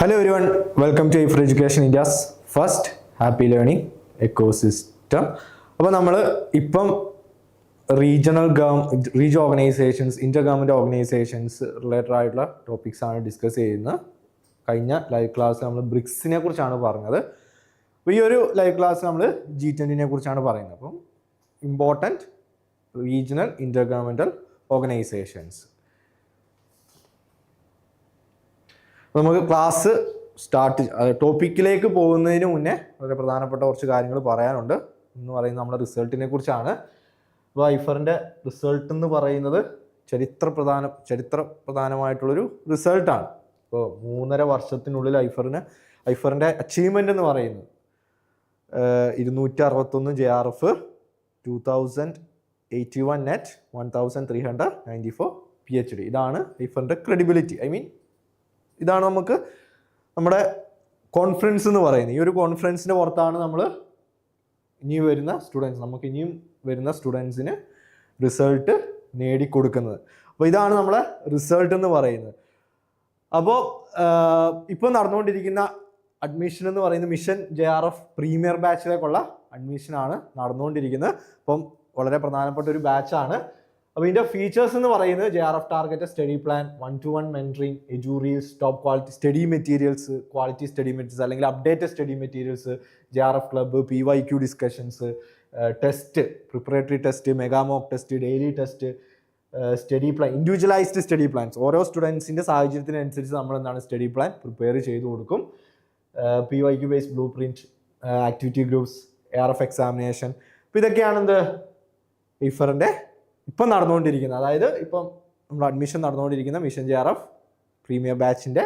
Hello everyone welcome to four education India's first happy learning ecosystem അപ്പോൾ നമ്മൾ ഇപ്പം regional gov reg organisations inter government organisations related ആയിട്ടുള്ള topics ആണ് discuss ചെയ്യുന്നത്. കഴിഞ്ഞ ലൈവ് ക്ലാസ് നമ്മൾ ബ്രിക്സിനെ കുറിച്ചാണ് പറഞ്ഞത്. അപ്പോൾ ഈ ഒരു ലൈവ് ക്ലാസ് നമ്മൾ ജി ട്വന്റിനെ കുറിച്ചാണ് പറയുന്നത്. അപ്പം important regional inter governmental organisations അപ്പോൾ നമുക്ക് ക്ലാസ് സ്റ്റാർട്ട് ടോപ്പിക്കിലേക്ക് പോകുന്നതിന് മുന്നേ വളരെ പ്രധാനപ്പെട്ട കുറച്ച് കാര്യങ്ങൾ പറയാനുണ്ട്. എന്ന് പറയുന്നത് നമ്മുടെ റിസൾട്ടിനെ കുറിച്ചാണ്. അപ്പോൾ ഐഫറിന്റെ റിസൾട്ട് എന്ന് പറയുന്നത് ചരിത്ര പ്രധാന ചരിത്ര പ്രധാനമായിട്ടുള്ളൊരു റിസൾട്ടാണ് ഇപ്പോൾ മൂന്നര വർഷത്തിനുള്ളിൽ ഐഫറിന് ഐഫറിന്റെ അച്ചീവ്മെന്റ് എന്ന് പറയുന്നത് ഇരുന്നൂറ്റി അറുപത്തൊന്ന് J R F two thousand eighty one NET one thousand three hundred ninety four P H D ഇതാണ് ഐഫറിന്റെ ക്രെഡിബിലിറ്റി ഐ മീൻ ഇതാണ് നമുക്ക് നമ്മുടെ കോൺഫറൻസ് എന്ന് പറയുന്നത്. ഈ ഒരു കോൺഫറൻസിന്റെ പുറത്താണ് നമ്മൾ ഇനി വരുന്ന സ്റ്റുഡൻസ് നമുക്ക് ഇനിയും വരുന്ന സ്റ്റുഡൻസിന് റിസൾട്ട് നേടിക്കൊടുക്കുന്നത്. അപ്പോൾ ഇതാണ് നമ്മളെ റിസൾട്ട് എന്ന് പറയുന്നത്. അപ്പോൾ ഇപ്പോൾ നടന്നുകൊണ്ടിരിക്കുന്ന അഡ്മിഷൻ എന്ന് പറയുന്ന mission J R F premier ബാച്ചിലേക്കുള്ള അഡ്മിഷനാണ് നടന്നുകൊണ്ടിരിക്കുന്നത്. അപ്പം വളരെ പ്രധാനപ്പെട്ട ഒരു ബാച്ചാണ് അപ്പോൾ ഇതിന്റെ ഫീച്ചേഴ്സ് എന്ന് പറയുന്നത് J R F target study plan one to one mentoring എജൂറിയൽസ് top quality study materials quality study materials അല്ലെങ്കിൽ updated study materials J R F club P Y Q discussions test preparatory test mega mock test daily test study plan individualised study plans ഓരോ സ്റ്റുഡൻസിന്റെ സാഹചര്യത്തിനനുസരിച്ച് നമ്മൾ എന്താണ് study plan prepare ചെയ്ത് കൊടുക്കും. P Y Q based blueprint activity groups A R F examination അപ്പോൾ ഇതൊക്കെയാണ് എന്ത്? ഇഫറിന്റെ ഇപ്പം നടന്നുകൊണ്ടിരിക്കുന്ന അതായത് ഇപ്പം നമ്മൾ അഡ്മിഷൻ നടന്നുകൊണ്ടിരിക്കുന്ന mission J R F premier ബാച്ചിന്റെ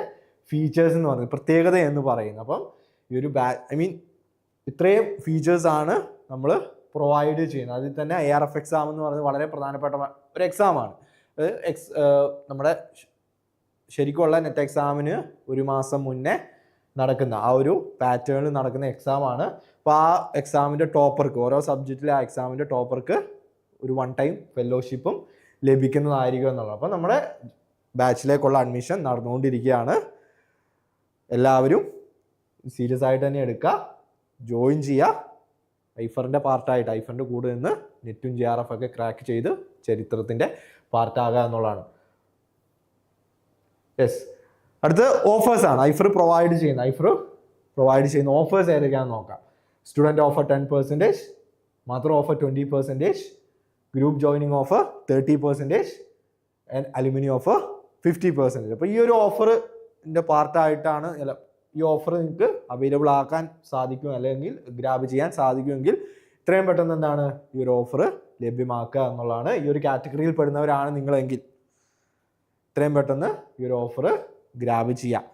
ഫീച്ചേഴ്സ് എന്ന് പറയുന്നത് പ്രത്യേകത എന്ന് പറയുന്നത്. അപ്പം ഈ ഒരു ബാ ഐ മീൻ ഇത്രയും ഫീച്ചേഴ്സ് ആണ് നമ്മൾ പ്രൊവൈഡ് ചെയ്യുന്നത്. അതിൽ തന്നെ എ ആർ എഫ് എക്സാം എന്ന് പറയുന്നത് വളരെ പ്രധാനപ്പെട്ട ഒരു എക്സാമാണ് അത് എക്സ് നമ്മുടെ ശരിക്കുള്ള നെറ്റ് എക്സാമിന് ഒരു മാസം മുന്നേ നടക്കുന്ന ആ ഒരു പാറ്റേണിൽ നടക്കുന്ന എക്സാമാണ് അപ്പോൾ ആ എക്സാമിന്റെ ടോപ്പർക്ക് ഓരോ സബ്ജക്റ്റിലെ ആ എക്സാമിന്റെ ടോപ്പർക്ക് ഒരു വൺ ടൈം ഫെലോഷിപ്പും ലഭിക്കുന്നതായിരിക്കും എന്നുള്ളത്. അപ്പോൾ നമ്മുടെ ബാച്ചിലേക്കുള്ള അഡ്മിഷൻ നടന്നുകൊണ്ടിരിക്കുകയാണ്. എല്ലാവരും സീരിയസ് ആയിട്ട് തന്നെ എടുക്കുക ജോയിൻ ചെയ്യുക. ഐഫറിന്റെ പാർട്ടായിട്ട് ഐഫറിന്റെ കൂടെ നിന്ന് നെറ്റും ജി ആർ എഫ് ഒക്കെ ക്രാക്ക് ചെയ്ത് ചരിത്രത്തിന്റെ പാർട്ടാകുക എന്നുള്ളതാണ്. യെസ് അടുത്ത് ഓഫേഴ്സാണ് ഐഫർ പ്രൊവൈഡ് ചെയ്യുന്ന ഐഫർ പ്രൊവൈഡ് ചെയ്യുന്ന ഓഫേഴ്സ് ഏതൊക്കെയാണെന്ന് നോക്കാം. സ്റ്റുഡന്റ് ഓഫർ ടെൻ പെർസെന്റേജ് മാത്രം offer twenty percentage group joining offer thirty percentage and alumni offer fifty percentage അപ്പോൾ ഈ ഒരു ഓഫറിന്റെ പാർട്ടായിട്ടാണ് ഈ ഓഫർ നിങ്ങൾക്ക് അവൈലബിൾ ആക്കാൻ സാധിക്കും അല്ലെങ്കിൽ ഗ്രാബ് ചെയ്യാൻ സാധിക്കുമെങ്കിൽ ഇത്രയും പെട്ടെന്ന് എന്താണ് ഈ ഒരു ഓഫർ ലഭ്യമാക്കുക എന്നുള്ളതാണ് ഈ ഒരു കാറ്റഗറിയിൽ പെടുന്നവരാണ് നിങ്ങളെങ്കിൽ. ഇത്രയും പെട്ടെന്ന് ഈ ഒരു ഓഫർ ഗ്രാബ് ചെയ്യാം.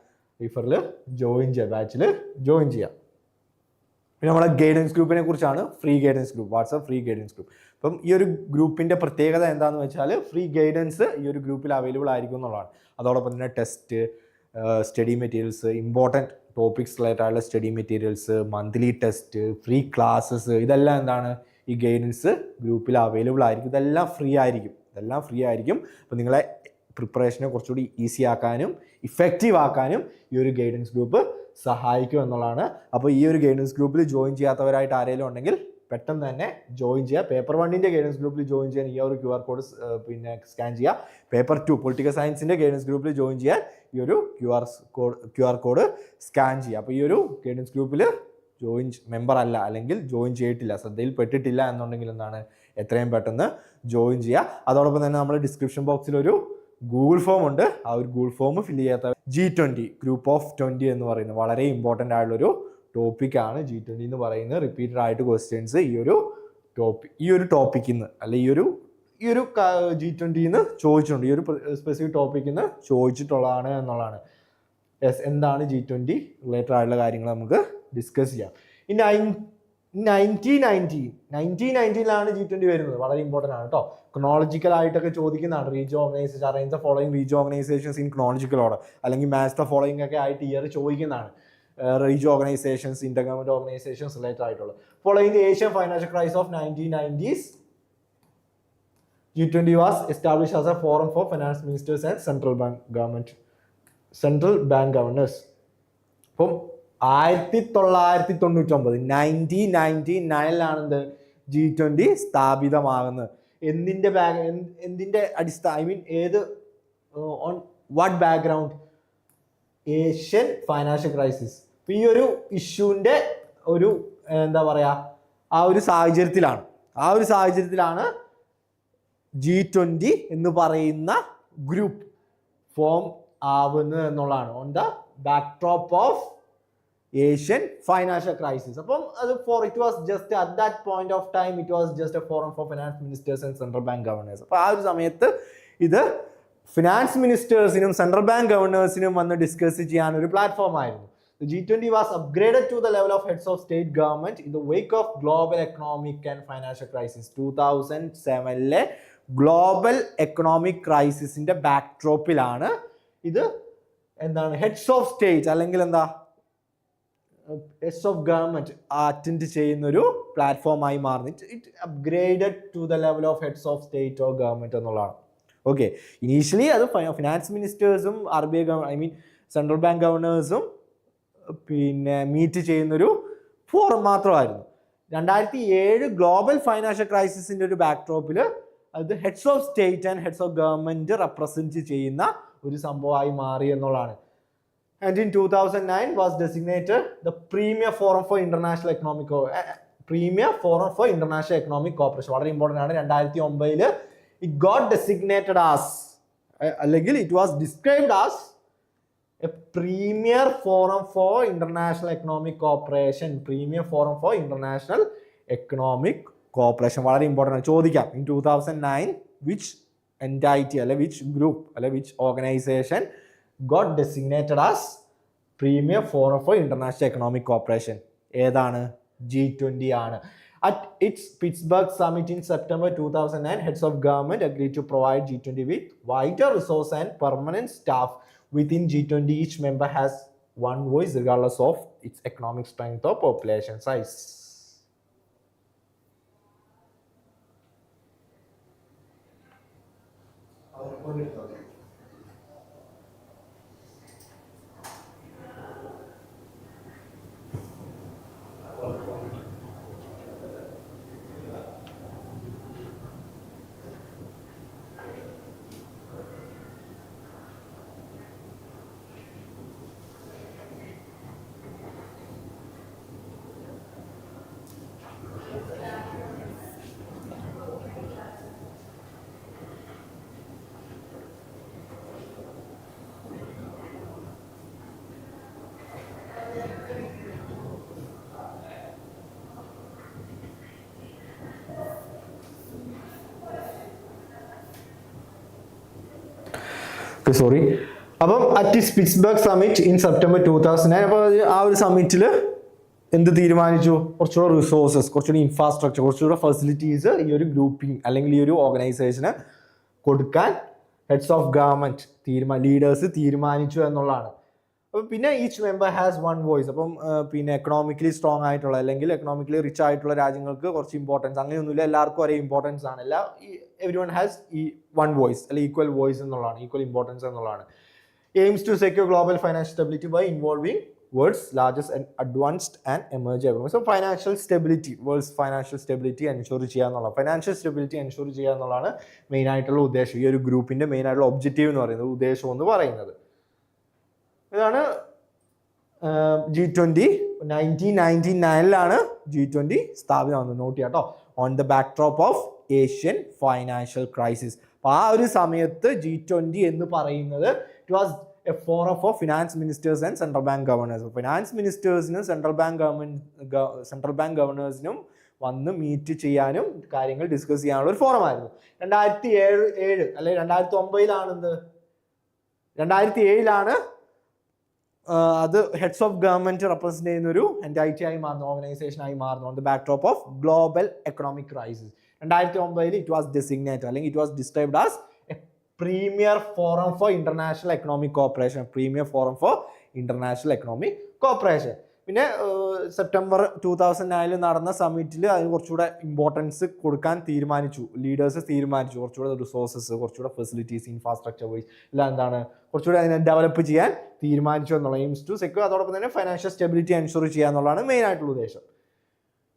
റീഫറിൽ ജോയിൻ ചെയ്യാം ബാച്ചിൽ ജോയിൻ ചെയ്യാം. പിന്നെ നമ്മളെ ഗൈഡൻസ് ഗ്രൂപ്പിനെ കുറിച്ചാണ് free guidance group WhatsApp free guidance group അപ്പം ഈ ഒരു ഗ്രൂപ്പിന്റെ പ്രത്യേകത എന്താണെന്ന് വെച്ചാൽ ഫ്രീ ഗൈഡൻസ് ഈ ഒരു ഗ്രൂപ്പിൽ അവൈലബിൾ ആയിരിക്കും എന്നുള്ളതാണ്. അതോടൊപ്പം തന്നെ test study materials important topics related ആയിട്ടുള്ള study materials monthly test free classes ഇതെല്ലാം എന്താണ്? ഈ ഗൈഡൻസ് ഗ്രൂപ്പിൽ അവൈലബിൾ ആയിരിക്കും. ഇതെല്ലാം ഫ്രീ ആയിരിക്കും. ഇതെല്ലാം ഫ്രീ ആയിരിക്കും. അപ്പോൾ നിങ്ങളെ പ്രിപ്പറേഷനെ കുറച്ചുകൂടി ഈസി ആക്കാനും ഇഫക്റ്റീവ് ആക്കാനും ഈ ഒരു ഗൈഡൻസ് ഗ്രൂപ്പ് സഹായിക്കും എന്നുള്ളതാണ്. അപ്പോൾ ഈ ഒരു ഗൈഡൻസ് ഗ്രൂപ്പിൽ ജോയിൻ ചെയ്യാത്തവരായിട്ട് ആരെങ്കിലും ഉണ്ടെങ്കിൽ പെട്ടെന്ന് തന്നെ ജോയിൻ ചെയ്യുക. പേപ്പർ വണ്ണിന്റെ ഗൈഡൻസ് ഗ്രൂപ്പിൽ ജോയിൻ ചെയ്യാൻ ഈ ഒരു ക്യു ആർ കോഡ് പിന്നെ സ്കാൻ ചെയ്യുക. പേപ്പർ ടു പൊളിറ്റിക്കൽ സയൻസിന്റെ ഗൈഡൻസ് ഗ്രൂപ്പിൽ ജോയിൻ ചെയ്യാൻ ഈ ഒരു Q R code Q R code scan ചെയ്യുക. അപ്പോൾ ഈ ഒരു ഗൈഡൻസ് ഗ്രൂപ്പിൽ ജോയിൻ മെമ്പർ അല്ല അല്ലെങ്കിൽ ജോയിൻ ചെയ്തിട്ടില്ല ശ്രദ്ധയിൽ പെട്ടിട്ടില്ല എന്നുണ്ടെങ്കിൽ എന്താണ്? എത്രയും പെട്ടെന്ന് ജോയിൻ ചെയ്യുക. അതോടൊപ്പം തന്നെ നമ്മൾ ഡിസ്ക്രിപ്ഷൻ ബോക്സിൽ ഒരു ഗൂഗിൾ ഫോം ഉണ്ട്. ആ ഒരു ഗൂഗിൾ ഫോം ഫില്ല് ചെയ്യാത്ത G twenty group of twenty എന്ന് പറയുന്നത് വളരെ ഇമ്പോർട്ടന്റ് ആയിട്ടുള്ളൊരു ടോപ്പിക്കാണ് ജി ട്വന്റി എന്ന് പറയുന്നത് റിപ്പീറ്റഡ് ആയിട്ട് ക്വസ്റ്റ്യൻസ് ഈ ഒരു ടോപ്പിക് ഈ ഒരു ടോപ്പിക്കിൽ നിന്ന് അല്ലെ ഈ ഒരു ഈ ഒരു ജി ട്വന്റിന്ന് ചോദിച്ചിട്ടുണ്ട്. ഈ ഒരു സ്പെസിഫിക് ടോപ്പിക്കിൽ നിന്ന് ചോദിച്ചിട്ടുള്ളതാണ് എന്നുള്ളതാണ്. യെസ് എന്താണ് ജി ട്വന്റി റിലേറ്റഡ് ആയിട്ടുള്ള കാര്യങ്ങൾ നമുക്ക് ഡിസ്കസ് ചെയ്യാം. ഇനി നയൻ നയന്റീൻ നയന്റീൻ നയന്റീൻ നയന്റീനിലാണ് ജി ട്വന്റി വരുന്നത്. വളരെ ഇമ്പോർട്ടന്റ് ആണ് കേട്ടോ ക്രോണോളജിക്കൽ ആയിട്ടൊക്കെ ചോദിക്കുന്നതാണ്. Region organisation arrange the following region organisations in chronological order അല്ലെങ്കിൽ മാച്ച് ദ ഫോളോയിങ് ഒക്കെ ആയിട്ട് ഇയർ ചോദിക്കുന്നതാണ്. Region organisations inter government organisations related ആയിട്ടുള്ളത് following the Asian financial crisis of nineteen nineties G G20 was establish as a forum for finance ministers and central bank government central bank governors അപ്പം ആയിരത്തി തൊള്ളായിരത്തി തൊണ്ണൂറ്റൊമ്പത് nineteen ninety നയനിലാണ് എന്ത്? G twenty സ്ഥാപിതമാകുന്നത്. എന്തിന്റെ back എന്തിന്റെ അടിസ്ഥാന ഐ മീൻ ഏത് on what background Asian financial crisis അപ്പം ഈ ഒരു ഇഷ്യൂവിന്റെ ഒരു എന്താ പറയുക ആ ഒരു സാഹചര്യത്തിലാണ്. ആ ഒരു സാഹചര്യത്തിലാണ് ജി ട്വന്റി എന്ന് പറയുന്ന ഗ്രൂപ്പ് ഫോം ആവുന്നത് എന്നുള്ളതാണ്. On the back backdrop of Asian financial crisis അപ്പം അത് for it was just at that point of time it was just a forum for finance ministers and central bank governors അപ്പോൾ ആ ഒരു സമയത്ത് ഇത് finance മിനിസ്റ്റേഴ്സിനും സെൻട്രൽ ബാങ്ക് ഗവർണേഴ്സിനും വന്ന് ഡിസ്കസ് ചെയ്യാൻ ഒരു പ്ലാറ്റ്ഫോം ആയിരുന്നു. G twenty was upgraded to the level of heads of state government in the wake of global economic and financial crisis two thousand സെവനിലെ global economic ക്രൈസിസിന്റെ ബാക്ക്ഡ്രോപ്പിലാണ് ഇത് എന്താണ് ഹെഡ്സ് ഓഫ് സ്റ്റേറ്റ് അല്ലെങ്കിൽ എന്താ ഹെഡ്സ് ഓഫ് ഗവൺമെന്റ് അറ്റൻഡ് ചെയ്യുന്ന ഒരു പ്ലാറ്റ്ഫോമായി മാറുന്നു. It upgraded to the level of heads of state of government എന്നുള്ളതാണ്. ഓക്കെ ഇനീഷ്യലി അത് finance മിനിസ്റ്റേഴ്സും R B I I mean central bank ഗവർണേഴ്സും പിന്നെ മീറ്റ് ചെയ്യുന്നൊരു ഫോറം മാത്രമായിരുന്നു. രണ്ടായിരത്തി ഏഴ് ഗ്ലോബൽ ഫൈനാൻഷ്യൽ ക്രൈസിസിന്റെ ഒരു ബാക്ക്ഡ്രോപ്പിൽ അത് heads of state and heads of government represent ചെയ്യുന്ന ഒരു സംഭവമായി മാറി എന്നുള്ളതാണ്. Two thousand nine was designated the premier forum for international economic premier forum for international economic cooperation വളരെ ഇമ്പോർട്ടന്റ് ആണ്. രണ്ടായിരത്തി ഒമ്പതിൽ ഇറ്റ് ഗോട്ട് ഡെസിഗ്നേറ്റഡ് ആസ് അല്ലെങ്കിൽ it was described as a premier forum for international economic cooperation premier forum for international economic cooperation വളരെ important ആണ്. ചോദിക്കാം. In two thousand nine which entity അല്ലെ which group അല്ലെ which organisation got designated as premier forum for international economic cooperation ഏതാണ്? G twenty ആണ്. At its Pittsburgh summit in September two thousand nine heads of government agree to provide G twenty with wider resource and permanent staff within G20, each member has one voice regardless of its economic strength or population size. Sorry അപ്പം at Pittsburgh summit in September two thousand nine അപ്പോൾ ആ ഒരു സമ്മിറ്റിൽ എന്ത് തീരുമാനിച്ചു? കുറച്ചുകൂടെ resources കുറച്ചുകൂടി infrastructure കുറച്ചുകൂടെ facilities ഈ ഒരു ഗ്രൂപ്പിംഗ് അല്ലെങ്കിൽ ഈ ഒരു ഓർഗനൈസേഷന് കൊടുക്കാൻ ഹെഡ്സ് ഓഫ് ഗവൺമെന്റ് തീരുമാന ലീഡേഴ്സ് തീരുമാനിച്ചു എന്നുള്ളതാണ്. അപ്പം പിന്നെ each member has one voice അപ്പം പിന്നെ എക്കണോമിക്കലി സ്ട്രോങ് ആയിട്ടുള്ള അല്ലെങ്കിൽ എക്കണോമിക്കലി റിച്ച് ആയിട്ടുള്ള രാജ്യങ്ങൾക്ക് കുറച്ച് ഇമ്പോർട്ടൻസ് അങ്ങനെയൊന്നുമില്ല എല്ലാവർക്കും ഒരേ ഇമ്പോർട്ടൻസ് ആണ്. എല്ലാ എവരി വൺ ഹാസ് ഈ വൺ വോയിസ് അല്ലെങ്കിൽ ഈക്വൽ വോയിസ് എന്നുള്ളതാണ് ഈക്വൽ ഇമ്പോർട്ടൻസ് എന്നുള്ളതാണ്. Aims to secure global financial stability by involving world's largest and advanced and emerging economy so financial stability world's financial stability ensure ചെയ്യുക എന്നുള്ള financial stability ensure ചെയ്യുക എന്നുള്ളതാണ് main ആയിട്ടുള്ള ഉദ്ദേശം. ഈ ഒരു ഗ്രൂപ്പിന്റെ മെയിൻ ആയിട്ടുള്ള ഒബ്ജക്റ്റീവ് എന്ന് പറയുന്നത് ഉദ്ദേശം എന്ന് പറയുന്നത്. ഇതാണ് ജി ട്വന്റി നയന്റീൻ നയന്റി നയനിലാണ് ജി ട്വന്റി സ്ഥാപിതമാകുന്നത്. നോട്ട് ചെയ്യാം കേട്ടോ on the backdrop of Asian financial crisis ആ ഒരു സമയത്ത് ജി ട്വന്റി എന്ന് പറയുന്നത് it was a forum for finance ministers and central bank governors finance മിനിസ്റ്റേഴ്സിനും central bank government central bank ഗവർണേഴ്സിനും വന്ന് മീറ്റ് ചെയ്യാനും കാര്യങ്ങൾ ഡിസ്കസ് ചെയ്യാനുള്ള ഒരു ഫോറമായിരുന്നു രണ്ടായിരത്തി ഏഴ് ഏഴ് അല്ലെ രണ്ടായിരത്തി ഒമ്പതിലാണ് എന്ത് രണ്ടായിരത്തി ഏഴിലാണ് അത് ഹെഡ്സ് ഓഫ് ഗവൺമെന്റ് റെപ്രസെന്റ് ചെയ്യുന്ന ഒരു എന്റൈറ്റി ആയി മാറുന്നു ഓർഗനൈസേഷൻ ആയി മാറുന്നു on the backdrop of global economic crisis രണ്ടായിരത്തി ഒമ്പതിൽ ഇറ്റ് വാസ് ഡെസിഗ്നേറ്റ് അല്ലെങ്കിൽ it was described as a premier forum for international economic cooperation premier forum for international economic cooperation പിന്നെ സെപ്റ്റംബർ ടൂ തൗസൻഡ് നയനിൽ നടന്ന സമ്മിറ്റിൽ അതിന് കുറച്ചുകൂടെ ഇമ്പോർട്ടൻസ് കൊടുക്കാൻ തീരുമാനിച്ചു. ലീഡേഴ്സ് തീരുമാനിച്ചു. കുറച്ചുകൂടെ റിസോഴ്സസ് കുറച്ചുകൂടെ ഫെസിലിറ്റീസ് ഇൻഫ്രാസ്ട്രക്ചർ വൈസ് എല്ലാം എന്താണ് കുറച്ചുകൂടെ അതിനെ ഡെവലപ്പ് ചെയ്യാൻ തീരുമാനിച്ചു എന്നുള്ള എയിംസ് ടു സെക്യൂർ അതോടൊപ്പം തന്നെ ഫൈനാൻഷ്യൽ സ്റ്റെബിലിറ്റി എൻഷുർ ചെയ്യുക എന്നുള്ളതാണ് മെയിൻ ആയിട്ടുള്ള ഉദ്ദേശം.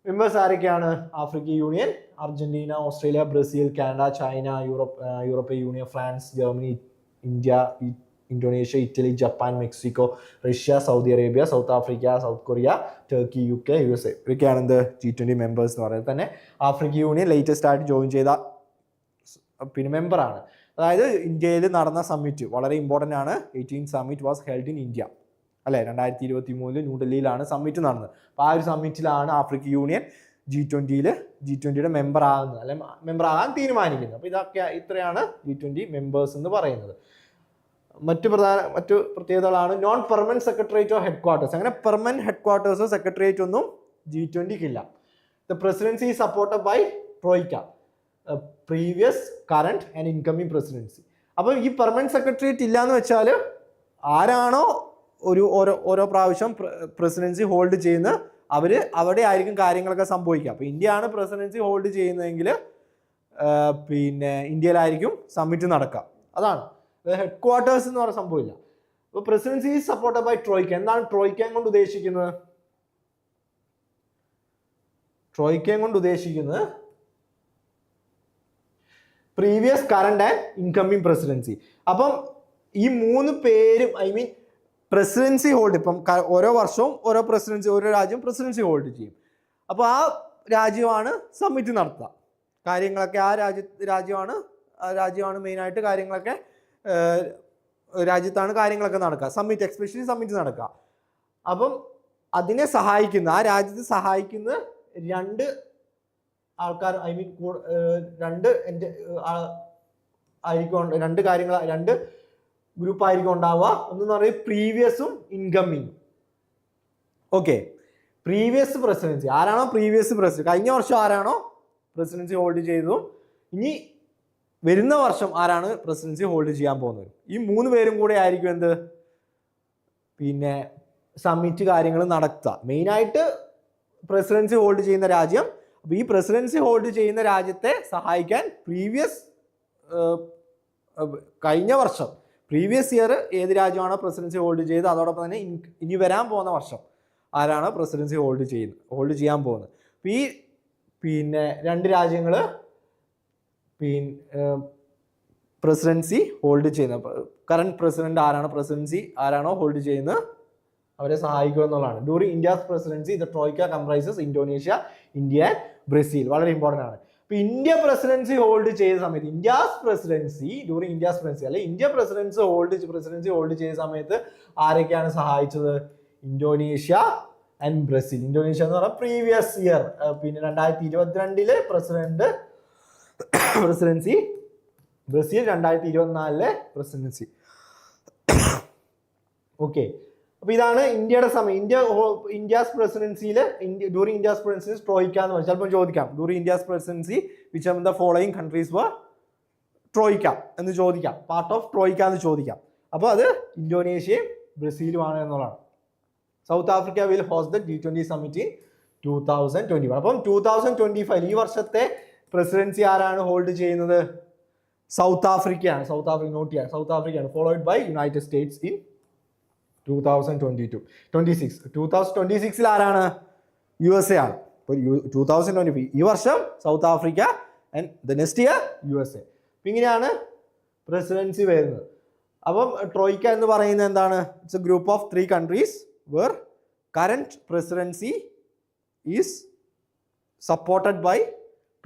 മെമ്പേഴ്സ് ആരൊക്കെയാണ്? African Union Argentina Australia Brazil Canada China Europe European Union France Germany India Indonesia Italy Japan Mexico Russia Saudi Arabia South Africa South Korea Turkey U K U S A. ഇവരൊക്കെയാണ് എന്ത് G twenty members എന്ന് പറയുന്നത്. തന്നെ African Union latest ആയിട്ട് join ചെയ്ത പിന്നെ മെമ്പറാണ് അതായത് ഇന്ത്യയിൽ നടന്ന സമ്മിറ്റ് വളരെ ഇമ്പോർട്ടന്റ് ആണ്. Eighteen summit was held in India അല്ലേ? രണ്ടായിരത്തി ഇരുപത്തി മൂന്നിൽ ന്യൂഡൽഹിയിലാണ് സമ്മിറ്റ് നടന്നത്. അപ്പോൾ ആ ഒരു സമ്മിറ്റിലാണ് ആഫ്രിക്ക യൂണിയൻ ജി ട്വന്റിയിൽ ജി ട്വന്റിയുടെ മെമ്പർ ആകുന്നത്. അല്ലെ? മെമ്പർ ആകാൻ തീരുമാനിക്കുന്നത്. അപ്പോൾ ഇതൊക്കെ ഇത്രയാണ് ജി ട്വന്റി മെമ്പേഴ്സ് എന്ന് പറയുന്നത്. മറ്റു പ്രധാന മറ്റു പ്രത്യേകതകളാണ് non permanent secretariat of headquarters അങ്ങനെ പെർമനന്റ് ഹെഡ് ക്വാർട്ടേഴ്സോ സെക്രട്ടേറിയറ്റ് ഒന്നും G ട്വന്റിക്കില്ല the presidency supported by troika previous current and incoming presidency അപ്പം ഈ പെർമനന്റ് സെക്രട്ടേറിയറ്റ് ഇല്ല എന്ന് വെച്ചാൽ ആരാണോ ഒരു ഓരോ ഓരോ പ്രാവശ്യം പ്രസിഡൻസി ഹോൾഡ് ചെയ്യുന്ന അവർ അവിടെ ആയിരിക്കും കാര്യങ്ങളൊക്കെ സംഭവിക്കുക. അപ്പോൾ ആണ് പ്രസിഡൻസി ഹോൾഡ് ചെയ്യുന്നതെങ്കിൽ പിന്നെ ഇന്ത്യയിലായിരിക്കും സമ്മിറ്റ് നടക്കുക. അതാണ്. ഹെഡ് ക്വാർട്ടേഴ്സ് എന്ന് പറയുന്ന സംഭവമില്ല. അപ്പോൾ presidency is supported by troika എന്താണ് ട്രോയ്ക്കയും കൊണ്ട് ഉദ്ദേശിക്കുന്നത്? ട്രോയ്ക്കയും കൊണ്ട് ഉദ്ദേശിക്കുന്നത് previous current and incoming presidency അപ്പം ഈ മൂന്ന് പേരും ഐ മീൻ പ്രസിഡൻസി ഹോൾഡ് ഇപ്പം ഓരോ വർഷവും ഓരോ പ്രസിഡൻസി ഓരോ രാജ്യം പ്രസിഡൻസി ഹോൾഡ് ചെയ്യും. അപ്പോൾ ആ രാജ്യമാണ് സമ്മിറ്റ് നടത്തുക. കാര്യങ്ങളൊക്കെ ആ രാജ്യ രാജ്യമാണ് ആ രാജ്യമാണ് മെയിനായിട്ട് കാര്യങ്ങളൊക്കെ രാജ്യത്താണ് കാര്യങ്ങളൊക്കെ നടക്കുക. സമ്മിറ്റ് എക്സ്പെഷ്യലി സമ്മിറ്റ് നടക്കുക. അപ്പം അതിനെ സഹായിക്കുന്ന ആ രാജ്യത്തെ സഹായിക്കുന്ന രണ്ട് ആൾക്കാർ ഐ മീൻ രണ്ട് എന്റെ ആയിരിക്കും രണ്ട് കാര്യങ്ങൾ രണ്ട് ഗ്രൂപ്പ് ആയിരിക്കും ഉണ്ടാവുക. ഒന്നെന്ന് പറയുന്നത് പ്രീവിയസും ഇൻകമ്മിങ് ഓക്കെ. Previous presidency. ആരാണോ പ്രീവിയസ് പ്രസിഡന്റ് കഴിഞ്ഞ വർഷം ആരാണോ പ്രസിഡൻസി ഹോൾഡ് ചെയ്തു ഇനി വരുന്ന വർഷം ആരാണ് പ്രസിഡൻസി ഹോൾഡ് ചെയ്യാൻ പോകുന്നത്? ഈ മൂന്ന് പേരും കൂടെ ആയിരിക്കും എന്ത്? പിന്നെ സമ്മിറ്റ് കാര്യങ്ങൾ നടത്തുക. മെയിനായിട്ട് പ്രസിഡൻസി ഹോൾഡ് ചെയ്യുന്ന രാജ്യം അപ്പോൾ ഈ പ്രസിഡൻസി ഹോൾഡ് ചെയ്യുന്ന രാജ്യത്തെ സഹായിക്കാൻ പ്രീവിയസ് കഴിഞ്ഞ വർഷം പ്രീവിയസ് ഇയർ ഏത് രാജ്യമാണോ പ്രസിഡൻസി ഹോൾഡ് ചെയ്ത് അതോടൊപ്പം തന്നെ ഇനി വരാൻ പോകുന്ന വർഷം ആരാണ് പ്രസിഡൻസി ഹോൾഡ് ചെയ്യുന്നത് ഹോൾഡ് ചെയ്യാൻ പോകുന്നത്. അപ്പോൾ ഈ പിന്നെ രണ്ട് രാജ്യങ്ങൾ പിന്നെ പ്രസിഡൻസി ഹോൾഡ് ചെയ്യുന്നത് കറണ്ട് പ്രസിഡന്റ് ആരാണ് പ്രസിഡൻസി ആരാണോ ഹോൾഡ് ചെയ്യുന്നത് അവരെ സഹായിക്കുക എന്നുള്ളതാണ് during India's presidency the troika comprises Indonesia India Brazil. വളരെ ഇമ്പോർട്ടന്റ് ആണ്. ഇപ്പൊ ഇന്ത്യ പ്രസിഡൻസി ഹോൾഡ് ചെയ്ത സമയത്ത് India's presidency during India's presidency അല്ലെ India presidents hold presidency hold ചെയ്ത സമയത്ത് ആരൊക്കെയാണ് സഹായിച്ചത്? Indonesia and Brazil. ഇന്തോനേഷ്യ എന്ന് പറഞ്ഞാൽ പ്രീവിയസ് ഇയർ പിന്നെ രണ്ടായിരത്തി ഇരുപത്തിരണ്ടിൽ പ്രസിഡന്റ് പ്രസിഡൻസി ബ്രസീൽ രണ്ടായിരത്തി ഇരുപത്തിനാലിലെ പ്രസിഡൻസി ഓക്കെ അപ്പൊ ഇതാണ് ഇന്ത്യയുടെ സമയം. India India's പ്രസിഡൻസിയിൽ India during India's presidency troika എന്ന് പറഞ്ഞാൽ ചിലപ്പോൾ ചോദിക്കാം. During India's presidency which are the following countries were troika എന്ന് ചോദിക്കാം. പാർട്ട് ഓഫ് ട്രോയിക്ക എന്ന് ചോദിക്കാം. അപ്പോൾ അത് ഇന്തോനേഷ്യയും ബ്രസീലുമാണ് എന്നുള്ളതാണ്. South Africa will host the twenty summit in two thousand twenty one അപ്പം ടൂ തൗസൻഡ് ട്വന്റി ഫൈവ് ഈ വർഷത്തെ പ്രസിഡൻസി ആരാണ് ഹോൾഡ് ചെയ്യുന്നത്? സൗത്ത് ആഫ്രിക്കയാണ് സൗത്ത് ആഫ്രിക്ക നോട്ട് ചെയ്യാം. South ആഫ്രിക്കയാണ് followed by United States in two thousand twenty two twenty six two thousand twenty സിക്സിൽ ആരാണ്? U S A ആണ്. ഇപ്പോൾ U two thousand twenty five ഈ വർഷം South Africa and the next year U S A ഇങ്ങനെയാണ് presidency വരുന്നത്. അപ്പം troika എന്ന് പറയുന്നത് എന്താണ്? It's a group of three countries where current presidency is supported by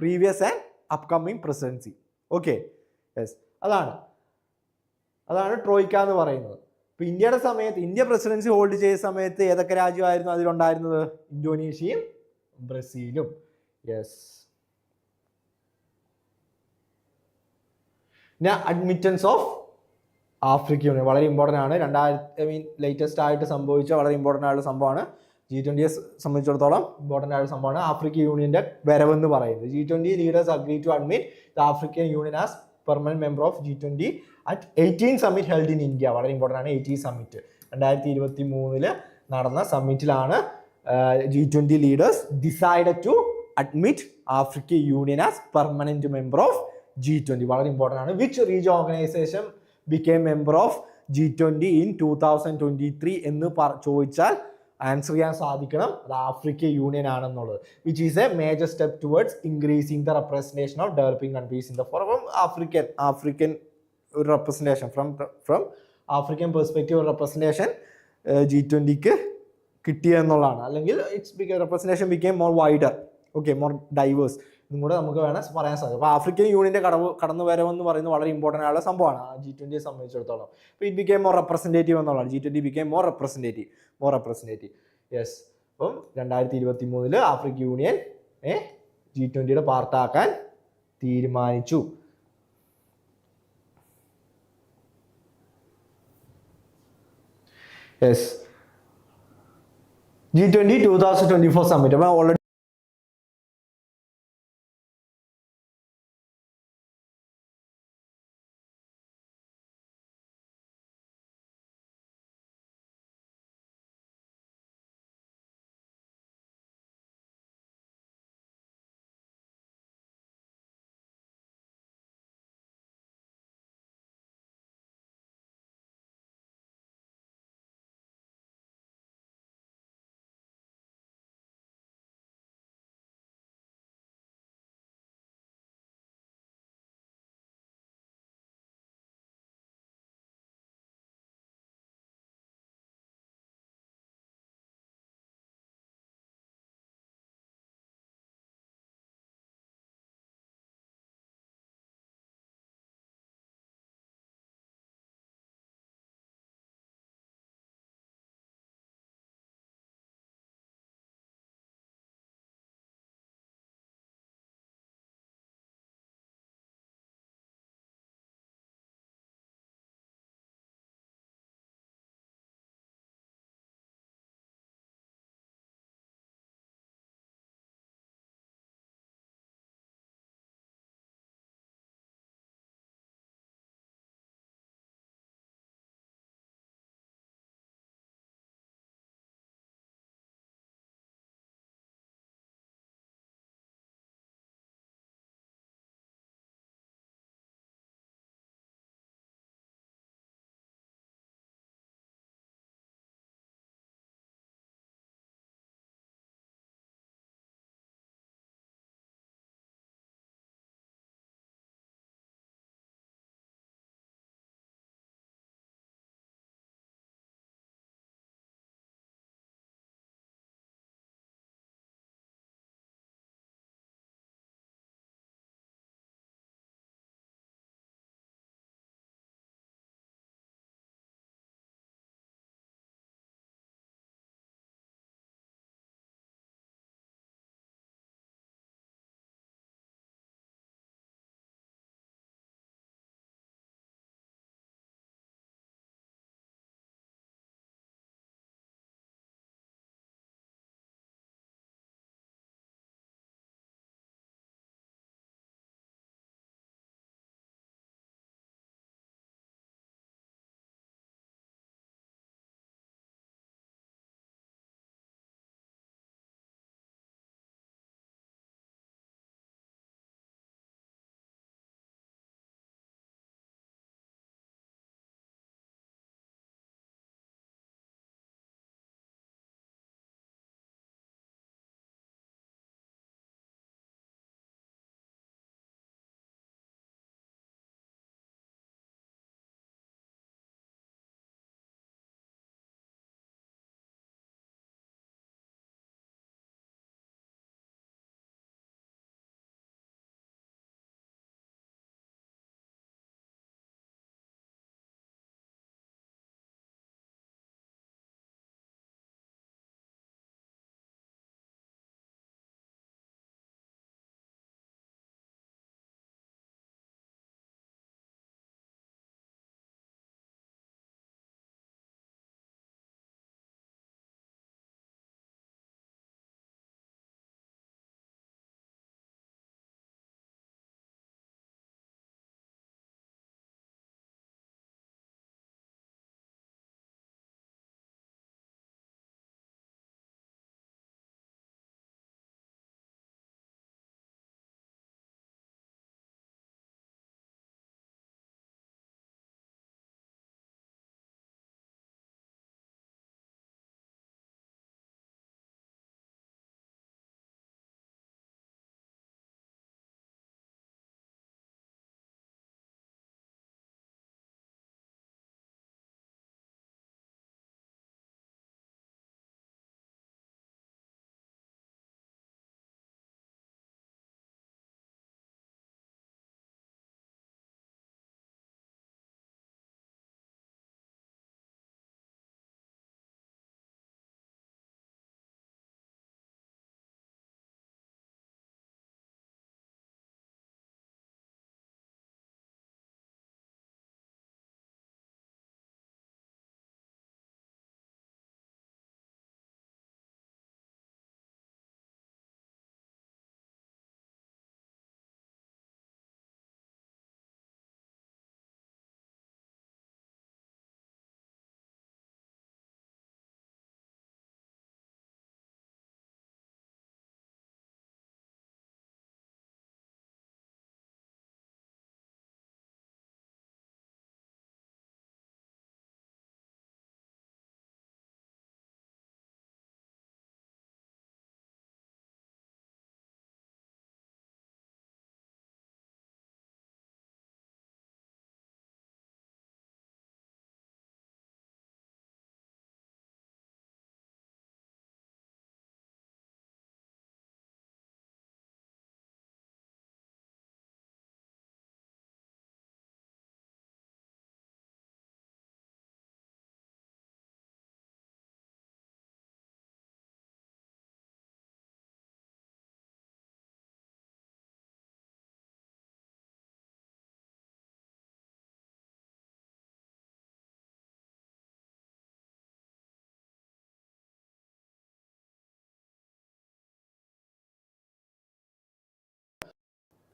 previous and upcoming presidency okay yes അതാണ്. അതാണ് ട്രോയ്ക്ക എന്ന് പറയുന്നത്. ഇപ്പൊ ഇന്ത്യയുടെ സമയത്ത് ഇന്ത്യ പ്രസിഡൻസി ഹോൾഡ് ചെയ്ത സമയത്ത് ഏതൊക്കെ രാജ്യമായിരുന്നു അതിലുണ്ടായിരുന്നത്? ഇന്തോനേഷ്യയും ബ്രസീലും. Yes admittance of Africa Union വളരെ ഇമ്പോർട്ടന്റ് ആണ്. രണ്ടായിരത്തി ഐ മീൻ ലേറ്റസ്റ്റ് ആയിട്ട് സംഭവിച്ച വളരെ ഇമ്പോർട്ടന്റ് ആയിട്ടുള്ള സംഭവമാണ്. ജി ട്വന്റിയെ സംബന്ധിച്ചിടത്തോളം ഇമ്പോർട്ടന്റ് ആയിട്ടുള്ള സംഭവമാണ് ആഫ്രിക്കൻ യൂണിയന്റെ വരവെന്ന് പറയുന്നത്. G twenty leaders agree to admit the African union as permanent member of G twenty at eighteen summit held in India വളരെ ഇമ്പോർട്ടന്റ് ആണ് എയ്റ്റീൻ സമ്മിറ്റ് രണ്ടായിരത്തി ഇരുപത്തി മൂന്നിൽ നടന്ന സമ്മിറ്റിലാണ് G twenty leaders decided to admit African union as permanent member of G twenty വളരെ important ആണ്. Which ridge organisation became member of G twenty in two thousand twenty three എന്ന് പറ- ചോദിച്ചാൽ ആൻസർ ചെയ്യാൻ സാധിക്കണം. അത് ആഫ്രിക്കൻ യൂണിയൻ ആണെന്നുള്ളത്. Which is a major step towards increasing the representation of developing countries in the for of African African ഒരു representation from from African perspective representation G ട്വന്റിക്ക് കിട്ടിയ എന്നുള്ളതാണ്. അല്ലെങ്കിൽ it's representation became more wider okay more diverse ഇതും കൂടെ നമുക്ക് വേണം പറയാൻ സാധിക്കും. അപ്പോൾ ആഫ്രിക്കൻ യൂണിയന്റെ കടവ് കടന്നു വരവെന്ന് പറയുന്നത് വളരെ ഇമ്പോർട്ടന്റ് ആയുള്ള സംഭവമാണ്. ജി ട്വന്റിയെ സംബന്ധിച്ചിടത്തോളം. അപ്പോൾ ഇറ്റ് ബിക്കെയിം മോർ റെപ്രസെന്റേറ്റീവ് എന്നുള്ളതാണ്. G twenty became more representative more representative yes അപ്പം രണ്ടായിരത്തി ഇരുപത്തി മൂന്നിൽ ആഫ്രിക്കൻ യൂണിയൻ ജി ട്വന്റിയുടെ പാർട്ടാക്കാൻ തീരുമാനിച്ചു. Yes G twenty two thousand twenty four summit അപ്പോൾ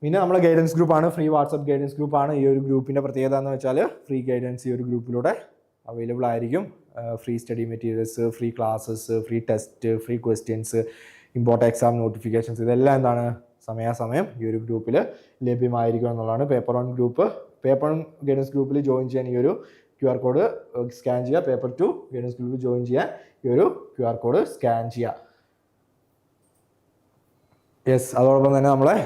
പിന്നെ നമ്മളെ ഗൈഡൻസ് ഗ്രൂപ്പാണ് ഫ്രീ വാട്സപ്പ് ഗൈഡൻസ് ഗ്രൂപ്പാണ് ഈ ഒരു ഗ്രൂപ്പിന്റെ പ്രത്യേകത എന്ന് വെച്ചാൽ ഫ്രീ ഗൈഡൻസ് ഈ ഒരു ഗ്രൂപ്പിലൂടെ അവൈലബിൾ ആയിരിക്കും. Free study materials free classes free test free questions important exam notifications ഇതെല്ലാം എന്താണ്? സമയാസമയം ഈ ഒരു ഗ്രൂപ്പിൽ ലഭ്യമായിരിക്കും എന്നുള്ളതാണ് paper one group paper one guidance ഗ്രൂപ്പിൽ ജോയിൻ ചെയ്യാൻ ഈ ഒരു ക്യു ആർ കോഡ് സ്കാൻ ചെയ്യുക. പേപ്പർ ടു ഗൈഡൻസ് ഗ്രൂപ്പിൽ ജോയിൻ ചെയ്യാൻ ഈ ഒരു ക്യു ആർ കോഡ് സ്കാൻ ചെയ്യുക. യെസ് അതോടൊപ്പം തന്നെ നമ്മളെ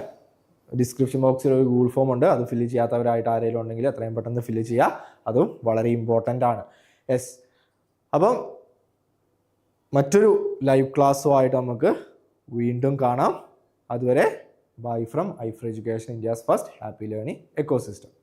ഡിസ്ക്രിപ്ഷൻ ബോക്സിൽ ഒരു ഗൂഗിൾ ഫോം ഉണ്ട്. അത് ഫില്ല് ചെയ്യാത്തവരായിട്ട് ആരെങ്കിലും ഉണ്ടെങ്കിൽ എത്രയും പെട്ടെന്ന് ഫില്ല് ചെയ്യുക. അതും വളരെ ഇമ്പോർട്ടന്റ് ആണ്. യെസ് അപ്പം മറ്റൊരു ലൈവ് ക്ലാസ്സുമായിട്ട് നമുക്ക് വീണ്ടും കാണാം. അതുവരെ bye from I for education India's first happy learning ecosystem